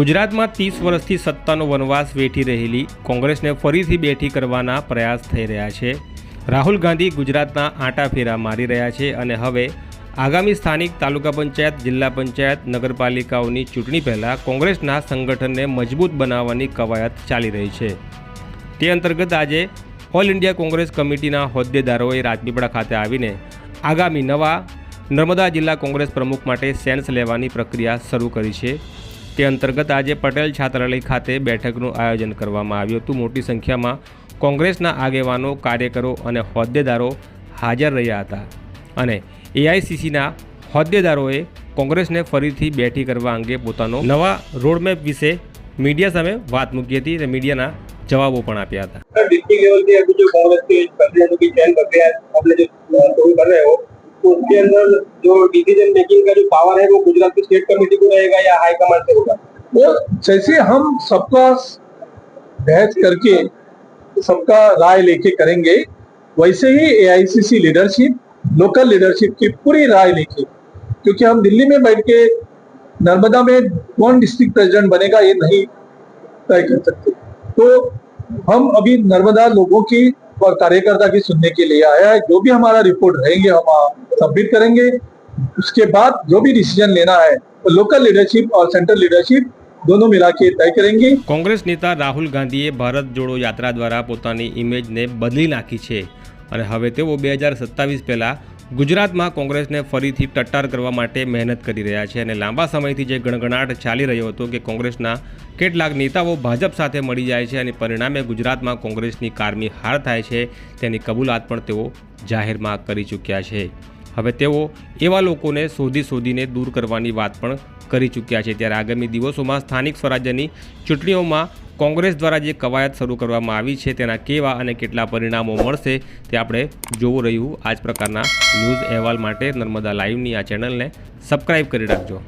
ગુજરાતમાં ત્રીસ વર્ષથી સત્તાનો વનવાસ વેઠી રહેલી કોંગ્રેસને ફરીથી બેઠી કરવાના પ્રયાસ થઈ રહ્યા છે. રાહુલ ગાંધી ગુજરાતના આંટા ફેરા મારી રહ્યા છે અને હવે આગામી સ્થાનિક તાલુકા પંચાયત, જિલ્લા પંચાયત, નગરપાલિકાઓની ચૂંટણી પહેલાં કોંગ્રેસના સંગઠનને મજબૂત બનાવવાની કવાયત ચાલી રહી છે. તે અંતર્ગત આજે ઓલ ઇન્ડિયા કોંગ્રેસ કમિટીના હોદ્દેદારોએ રાજપીપળા ખાતે આવીને આગામી નવા નર્મદા જિલ્લા કોંગ્રેસ પ્રમુખ માટે સેન્સ લેવાની પ્રક્રિયા શરૂ કરી છે. તે અંતર્ગત આજે પટેલ છાત્રાલય ખાતે બેઠકનું આયોજન કરવામાં આવ્યું હતું. મોટી સંખ્યામાં કોંગ્રેસના આગેવાનો, કાર્યકરો અને હોદ્દેદારો હાજર રહ્યા હતા અને એઆઈસીસીના હોદ્દેદારોએ કોંગ્રેસને ફરીથી બેઠી કરવા અંગે પોતાનો નવા રોડમેપ વિશે મીડિયા સામે વાત મૂકી હતી અને મીડિયાના જવાબો પણ આપ્યા હતા. उसके अंदर जो डिसीज़न मेकिंग का जो पावर है, वो गुजरात की स्टेट कमेटी को रहेगा या हाईकमांड से होगा? वो जैसे हम सबका बहस करके सबका राय लेके करेंगे, वैसे ही एआईसीसी लीडरशिप लोकल लीडरशिप की पूरी राय लेके, क्योंकि हम दिल्ली में बैठ के नर्मदा में कौन डिस्ट्रिक्ट प्रेसिडेंट बनेगा, ये नहीं तय कर सकते। तो हम अभी नर्मदा लोगों की और कार्यकर्ता की सुनने के लिए आया है, जो भी हमारा रिपोर्ट रहेंगे, हम सबमिट करेंगे उसके बाद जो भी डिसीजन लेना है वो लोकल लीडरशिप और सेंट्रल लीडरशिप दोनों मिला के तय करेंगे કોંગ્રેસ નેતા રાહુલ ગાંધીએ ભારત જોડો યાત્રા દ્વારા પોતાની ઇમેજને બદલી નાખી છે અને હવે તેઓ બે હજાર સત્તાવીસ પહેલાં ગુજરાતમાં કોંગ્રેસને ફરીથી ટટ્ટાર કરવા માટે મહેનત કરી રહ્યા છે અને લાંબા સમયથી જે ગણગણાટ ચાલી રહ્યો હતો કે કોંગ્રેસના કેટલાક નેતાઓ ભાજપ સાથે મળી જાય છે અને પરિણામે ગુજરાતમાં કોંગ્રેસની કારમી હાર થાય છે તેની કબૂલાત પણ તેઓ જાહેરમાં કરી ચૂક્યા છે હવે તેઓ એવા લોકોને શોધી શોધીને દૂર કરવાની વાત પણ કરી ચૂક્યા છે. ત્યારે આગામી દિવસોમાં સ્થાનિક સ્વરાજ્યની ચૂંટણીઓમાં કોંગ્રેસ દ્વારા જે કવાયત શરૂ કરવામાં આવી છે, તેના કેવા અને કેટલા પરિણામો મળશે તે આપણે જોવું રહ્યું. આ જ પ્રકારના ન્યૂઝ અહેવાલ માટે નર્મદા લાઈવની આ ચેનલને સબસ્ક્રાઈબ કરી રાખજો.